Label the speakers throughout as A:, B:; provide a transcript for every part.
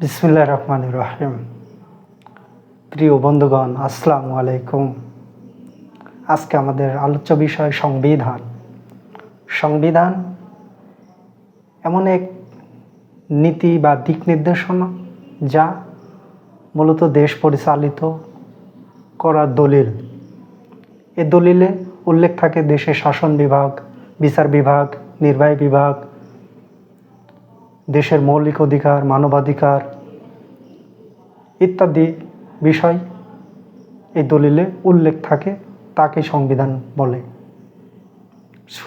A: বিসমুল্লাহ রহমান রহিম। প্রিয় বন্ধুগণ, আসসালামু আলাইকুম। আজকে আমাদের আলোচ্য বিষয় সংবিধান। সংবিধান এমন এক নীতি বা দিক নির্দেশনা যা মূলত দেশ পরিচালিত করার দলিল। এ দলিলে উল্লেখ থাকে দেশের শাসন বিভাগ, বিচার বিভাগ, নির্বাহী বিভাগ দেশের মৌলিক অধিকার, মানবাধিকার ইত্যাদি বিষয় এই দলিলে উল্লেখ থাকে, তাকে সংবিধান বলে।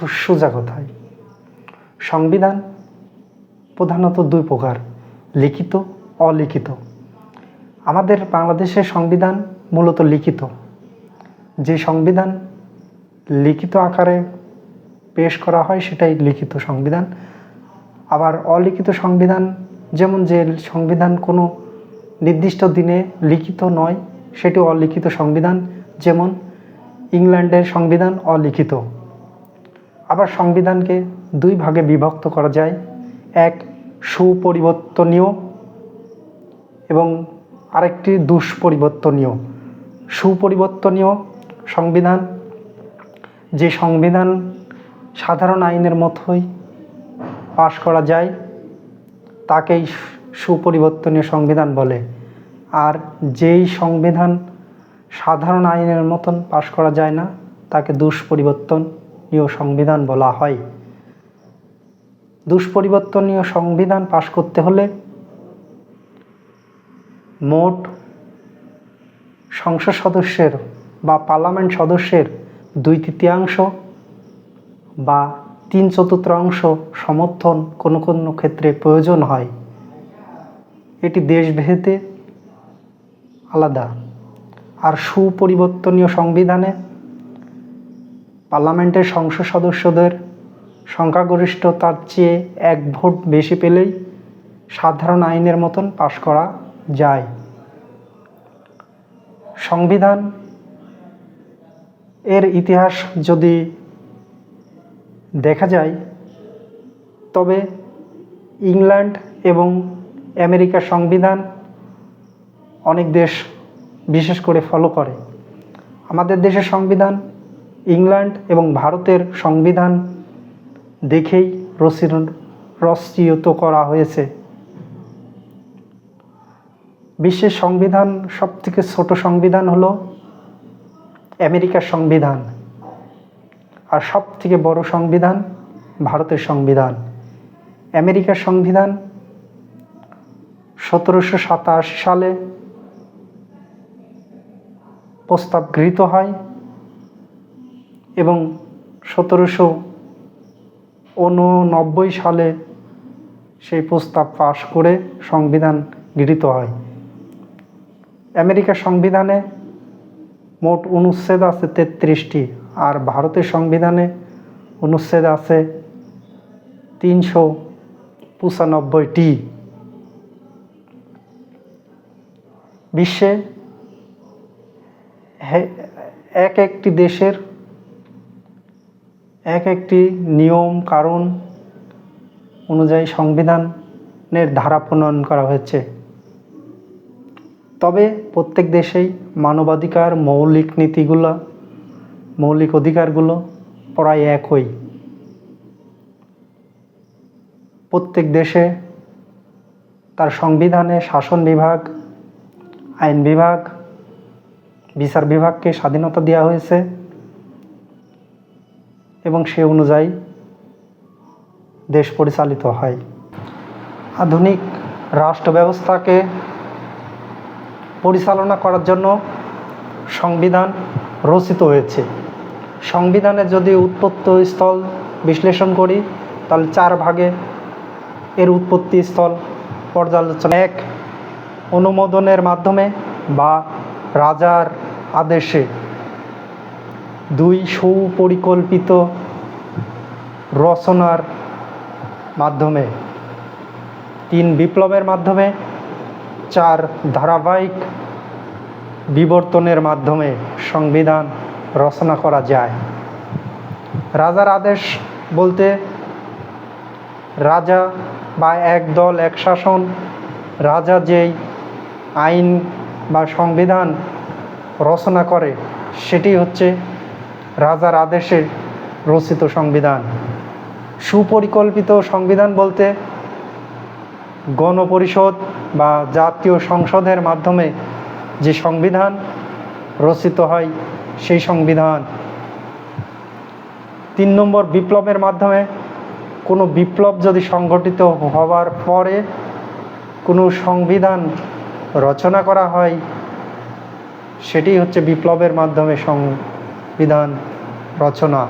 A: সোজা কথায়। সংবিধান প্রধানত দুই প্রকার, লিখিত, অলিখিত। আমাদের বাংলাদেশের সংবিধান মূলত লিখিত। যে সংবিধান লিখিত আকারে পেশ করা হয় সেটাই লিখিত সংবিধান। আবার অলিখিত সংবিধান, যেমন যে সংবিধান কোনো নির্দিষ্ট দিনে লিখিত নয় সেটি অলিখিত সংবিধান, যেমন ইংল্যান্ডের সংবিধান অলিখিত। আবার সংবিধানকে দুই ভাগে বিভক্ত করা যায়, এক সুপরিবর্তনীয় এবং আরেকটি দুষ্পরিবর্তনীয়। সুপরিবর্তনীয় সংবিধান, যে সংবিধান সাধারণ আইনের মতোই পাশ করা যায়, তাকেই সুপরিবর্তনীয় সংবিধান বলে। আর যেই সংবিধান সাধারণ আইনের মতন পাশ করা যায় না, তাকে দুষ্পরিবর্তনীয় সংবিধান বলা হয়। দুষ্পরিবর্তনীয় সংবিধান পাশ করতে হলে মোট সংসদ সদস্যের বা পার্লামেন্ট সদস্যের দুই তৃতীয়াংশ বা তিন চতুর্থাংশ সমর্থন কোনো কোনো ক্ষেত্রে প্রয়োজন হয়? এটি দেশভেদে আলাদা। আর সুপরিবর্তনীয় সংবিধানে পার্লামেন্টের সংসদ সদস্যদের সংখ্যাগরিষ্ঠতার চেয়ে এক ভোট বেশি পেলেই সাধারণ আইনের মতন পাশ করা যায়। সংবিধান এর ইতিহাস যদি দেখা যায়, তবে ইংল্যান্ড এবং আমেরিকার সংবিধান অনেক দেশ বিশেষ করে ফলো করে। আমাদের দেশের সংবিধান, ইংল্যান্ড এবং ভারতের সংবিধান দেখেই রচিত রচিত করা হয়েছে। বিশ্বের সংবিধান সবথেকে ছোট সংবিধান হলো আমেরিকার সংবিধান। আর সব থেকে বড় সংবিধান ভারতের সংবিধান। আমেরিকার সংবিধান সতেরোশো সাতাশি সালে প্রস্তাব গৃহীত হয় এবং সতেরোশো উননব্বই সালে সেই প্রস্তাব পাশ করে সংবিধান গৃহীত হয়। আমেরিকার সংবিধানে মোট অনুচ্ছেদ আছে তেত্রিশটি। আর ভারতের সংবিধানে অনুচ্ছেদ আছে তিনশো পঁচানব্বইটি। বিশ্বে এক একটি দেশের এক একটি নিয়ম, কারণ অনুযায়ী সংবিধানের ধারা প্রণয়ন করা হয়েছে। তবে প্রত্যেক দেশেই মানবাধিকার, মৌলিক নীতিগুলো মৌলিক অধিকারগুলো প্রায় একই। প্রত্যেক দেশে তার সংবিধানে শাসন বিভাগ, আইন বিভাগ, বিচার বিভাগকে স্বাধীনতা দেওয়া হয়েছে এবং সে অনুযায়ী দেশ পরিচালিত হয়। আধুনিক রাষ্ট্র ব্যবস্থাকে পরিচালনা করার জন্য সংবিধান রচিত হয়েছে। সংবিধানের যদি উৎপত্তি স্থল বিশ্লেষণ করি, তাহলে চার ভাগে এর উৎপত্তি স্থল পর্যালোচনা এক, অনুমোদনের মাধ্যমে বা রাজার আদেশে। দুই, সুপরিকল্পিত রচনার মাধ্যমে। তিন, বিপ্লবের মাধ্যমে। চার, ধারাবাহিক বিবর্তনের মাধ্যমে সংবিধান রচনা করা যায়। রাজার আদেশ বলতে রাজা বা এক দল, এক শাসন, রাজা যেই আইন বা সংবিধান রচনা করে, সেটি হচ্ছে রাজার আদেশে রচিত সংবিধান। সুপরিকল্পিত সংবিধান বলতে গণপরিষদ বা জাতীয় সংসদের মাধ্যমে যে সংবিধান রচিত হয় সেই সংবিধান। তিন নম্বর, বিপ্লবের মাধ্যমে কোনো বিপ্লব যদি সংগঠিত হওয়ার পরে কোনো সংবিধান রচনা করা হয়, সেটি হচ্ছে বিপ্লবের মাধ্যমে সংবিধান রচনা।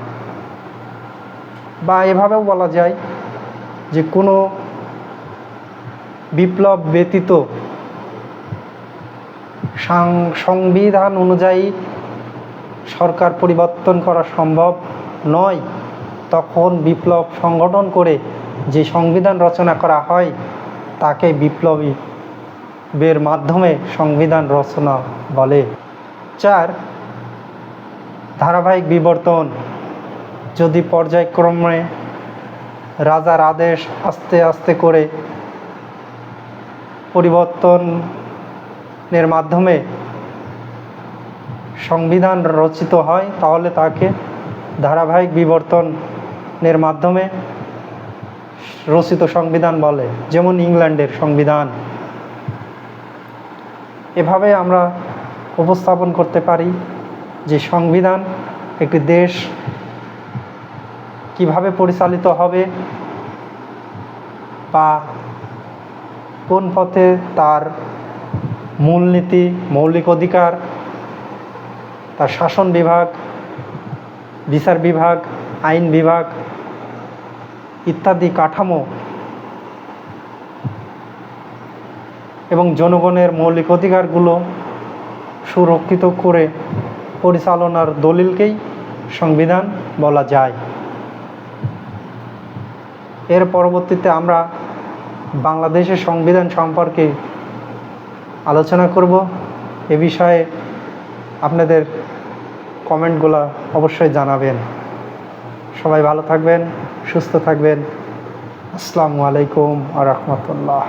A: বা এভাবেও বলা যায় যে কোনো বিপ্লব ব্যতীত সংবিধান অনুযায়ী সরকার পরিবর্তন করা সম্ভব নয়, তখন বিপ্লব সংগঠন করে যে সংবিধান রচনা করা হয়, তাকে বিপ্লবী বের মাধ্যমে সংবিধান রচনা বলে। চার, ধারাবাহিক বিবর্তন। যদি পর্যায়ক্রমে রাজার আদেশ আস্তে আস্তে করে পরিবর্তনের মাধ্যমে সংবিধান রচিত হয়, তাহলে তাকে ধারাবাহিক বিবর্তনের মাধ্যমে রচিত সংবিধান বলে, যেমন ইংল্যান্ডের সংবিধান। এভাবে আমরা উপস্থাপন করতে পারি যে সংবিধান একটি দেশ কীভাবে পরিচালিত হবে বা কোন পথে তার মূলনীতি, মৌলিক অধিকার তার শাসন বিভাগ, বিচার বিভাগ, আইন বিভাগ ইত্যাদি কাঠামো এবং জনগণের মৌলিক অধিকারগুলো সুরক্ষিত করে পরিচালনার দলিলকেই সংবিধান বলা যায়। এর পরবর্তীতে আমরা বাংলাদেশের সংবিধান সম্পর্কে আলোচনা করব। এ বিষয়ে আপনাদের কমেন্টগুলো অবশ্যই জানাবেন। সবাই ভালো থাকবেন সুস্থ থাকবেন। আসসালামু আলাইকুম আ রহমতুল্লাহ।